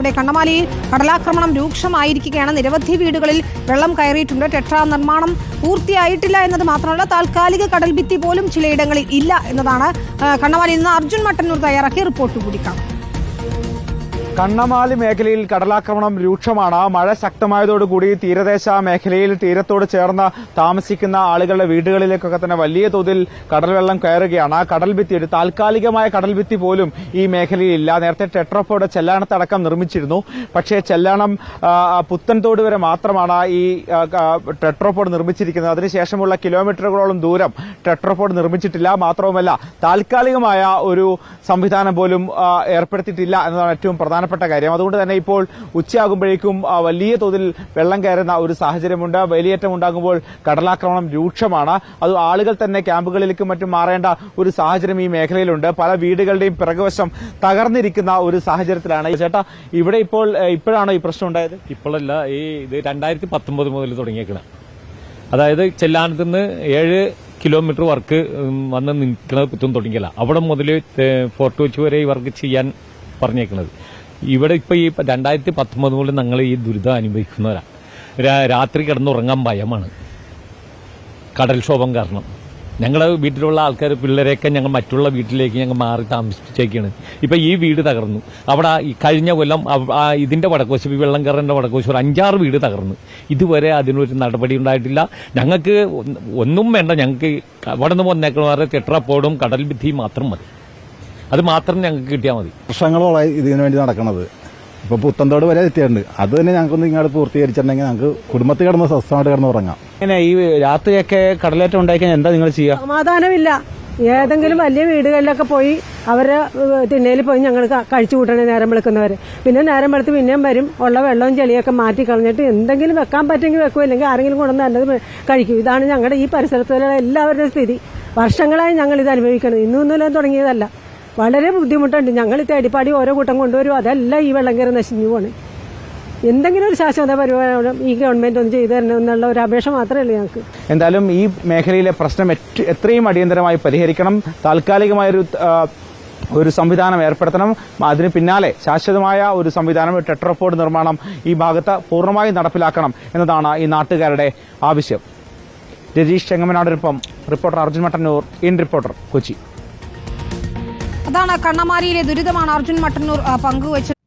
ഇവിടെ കണ്ണമാലിയിൽ കടലാക്രമണം രൂക്ഷമായിരിക്കുകയാണ്. നിരവധി വീടുകളിൽ വെള്ളം കയറിയിട്ടുണ്ട്. ടെട്ര നിർമ്മാണം പൂർത്തിയായിട്ടില്ല എന്നത് മാത്രമല്ല താൽക്കാലിക കടൽഭിത്തി പോലും ചിലയിടങ്ങളിൽ ഇല്ല എന്നതാണ് കണ്ണമാലിയിൽ നിന്ന് അർജുൻ മട്ടന്നൂർ തയ്യാറാക്കിയ റിപ്പോർട്ട് കൂടി കാണാം കണ്ണമാലി മേഖലയിൽ കടലാക്രമണം രൂക്ഷമാണ്. മഴ ശക്തമായതോടുകൂടി തീരദേശ മേഖലയിൽ തീരത്തോട് ചേർന്ന് താമസിക്കുന്ന ആളുകളുടെ വീടുകളിലേക്കൊക്കെ തന്നെ വലിയ തോതിൽ കടൽവെള്ളം കയറുകയാണ്. ആ കടൽഭിത്തി ഒരു താൽക്കാലികമായ കടൽഭിത്തി പോലും ഈ മേഖലയിൽ മേഖലയിലില്ല. നേരത്തെ ടെട്രോഫോയുടെ ചെല്ലാണത്തടക്കം നിർമ്മിച്ചിരുന്നു. പക്ഷേ ചെല്ലാണം പുത്തൻതോട് വരെ മാത്രമാണ് ഈ ടെട്രോഫോഡ് നിർമ്മിച്ചിരിക്കുന്നത്. അതിനുശേഷമുള്ള കിലോമീറ്ററുകളോളം ദൂരം ടെട്രോഫോഡ് നിർമ്മിച്ചിട്ടില്ല. മാത്രവുമല്ല താൽക്കാലികമായ ഒരു സംവിധാനം പോലും ഏർപ്പെടുത്തിയിട്ടില്ല എന്നതാണ് ഏറ്റവും പ്രധാനപ്പെട്ട കാര്യം. അതുകൊണ്ട് തന്നെ ഇപ്പോൾ ഉച്ചയാകുമ്പോഴേക്കും വലിയ തോതിൽ വെള്ളം കയറുന്ന ഒരു സാഹചര്യമുണ്ട്. വേലിയേറ്റം ഉണ്ടാകുമ്പോൾ കടലാക്രമണം രൂക്ഷമാണ്. അത് ആളുകൾ തന്നെ ക്യാമ്പുകളിലേക്കും മറ്റും മാറേണ്ട ഒരു സാഹചര്യം ഈ മേഖലയിലുണ്ട്. പല വീടുകളുടെയും പിറകുവശം തകർന്നിരിക്കുന്ന ഒരു സാഹചര്യത്തിലാണ്. ചേട്ടാ ഇവിടെ ഇപ്പോൾ ഇപ്പോഴാണോ ഈ പ്രശ്നം ഉണ്ടായത്? ഇപ്പോഴല്ല ഈ ഇത് രണ്ടായിരത്തി പത്തൊമ്പത് മുതൽ തുടങ്ങിയേക്കണം. അതായത് ചെല്ലാനത്ത് നിന്ന് ഏഴ് കിലോമീറ്റർ വർക്ക് വന്ന് നിൽക്കുന്നത് കുറ്റം തുടങ്ങിയല്ല. അവിടെ മുതൽ ഫോർട്ട് കൊച്ചി വരെ ഈ വർക്ക് ചെയ്യാൻ പറഞ്ഞേക്കുന്നത് ഇവിടെ ഇപ്പൊ ഈ രണ്ടായിരത്തി പത്തൊമ്പത് മുതൽ ഞങ്ങൾ ഈ ദുരിതം അനുഭവിക്കുന്നവരാ. രാ- രാത്രി കിടന്നുറങ്ങാൻ ഭയമാണ്. കടൽക്ഷോഭം കാരണം. ഞങ്ങളുടെ വീട്ടിലുള്ള ആൾക്കാർ പിള്ളേരെയൊക്കെ ഞങ്ങൾ മറ്റുള്ള വീട്ടിലേക്ക് ഞങ്ങൾ മാറി താമസിപ്പിച്ചേക്കാണ്. ഇപ്പം ഈ വീട് തകർന്നു. അവിടെ ഈ കഴിഞ്ഞ കൊല്ലം ഇതിന്റെ വടക്കുവശം ഈ വെള്ളം കയറേണ്ട വടക്കുവശം ഒരു അഞ്ചാറ് വീട് തകർന്നു. ഇതുവരെ അതിനൊരു നടപടി ഉണ്ടായിട്ടില്ല. ഞങ്ങൾക്ക് ഒന്നും വേണ്ട ഞങ്ങൾക്ക് അവിടെ നിന്ന് വന്നേക്കുന്നവരെ ടെട്രാപ്പോടും കടൽ ഭിത്തിയും മാത്രം മതി. അത് മാത്രം ഞങ്ങൾക്ക് കിട്ടിയാൽ മതി. വർഷങ്ങളോളായി ഇതിനു വേണ്ടി നടക്കുന്നത് ഇപ്പൊ പുത്തന്തോട് വരെ എത്തിയിട്ടുണ്ട്. അത് തന്നെ ഞങ്ങൾക്കൊന്ന് ഇങ്ങോട്ട് പൂർത്തീകരിച്ചിട്ടുണ്ടെങ്കിൽ ഞങ്ങൾക്ക് കുടുംബത്തിൽ കിടന്ന് സ്വസ്ഥമായിട്ട് കിടന്ന് ഉറങ്ങാം. ഇങ്ങനെ ഈ രാത്രിയൊക്കെ കടലേറ്റം ഉണ്ടായിക്കാൻ എന്താ നിങ്ങൾ ചെയ്യുക സമാധാനമില്ല. ഏതെങ്കിലും വലിയ വീടുകളിലൊക്കെ പോയി അവരെ തിണ്ണയിൽ പോയി ഞങ്ങൾ കഴിച്ചു കൂട്ടണേ നേരം വെളുക്കുന്നവർ പിന്നെ നേരം വെളുത്ത് പിന്നെയും വരും. ഉള്ള വെള്ളവും ചെളിയൊക്കെ മാറ്റി കളഞ്ഞിട്ട് എന്തെങ്കിലും വെക്കാൻ പറ്റുമെങ്കിൽ വെക്കും. അല്ലെങ്കിൽ ആരെങ്കിലും കൊണ്ടുവന്ന് നല്ലത് കഴിക്കും. ഇതാണ് ഞങ്ങളുടെ ഈ പരിസരത്തുള്ള എല്ലാവരുടെയും സ്ഥിതി. വർഷങ്ങളായി ഞങ്ങൾ ഇത് അനുഭവിക്കണം. ഇന്നും ഇന്നലെ തുടങ്ങിയതല്ല. വളരെ ബുദ്ധിമുട്ടുണ്ട്. ഞങ്ങൾ തേടിപ്പാടി ഓരോ കൂട്ടം കൊണ്ടുവരും. അതെല്ലാം ഈ വെള്ളം കയറി നശിഞ്ഞു പോണ്. എന്തെങ്കിലും ഒരു ശാശ്വത പരിപാടി ഈ ഗവൺമെന്റ് ഒന്ന് ചെയ്തു തരണം എന്നുള്ള ഒരു അപേക്ഷ മാത്രമേ ഉള്ളൂ ഞങ്ങൾക്ക്. എന്തായാലും ഈ മേഖലയിലെ പ്രശ്നം എത്രയും അടിയന്തരമായി പരിഹരിക്കണം. താൽക്കാലികമായൊരു ഒരു സംവിധാനം ഏർപ്പെടുത്തണം. അതിന് പിന്നാലെ ശാശ്വതമായ ഒരു സംവിധാനം ടെട്രോപോഡ് നിർമ്മാണം ഈ ഭാഗത്ത് പൂർണമായും നടപ്പിലാക്കണം എന്നതാണ് ഈ നാട്ടുകാരുടെ ആവശ്യം. Rajeesh ചെങ്ങമനാടിനൊപ്പം reporter Arjun Mattannur in reporter Kochi. അതാണ് കണ്ണമാരിയിലെ ദുരിതമാണ് അർജുൻ മട്ടന്നൂർ പങ്കുവച്ചത്.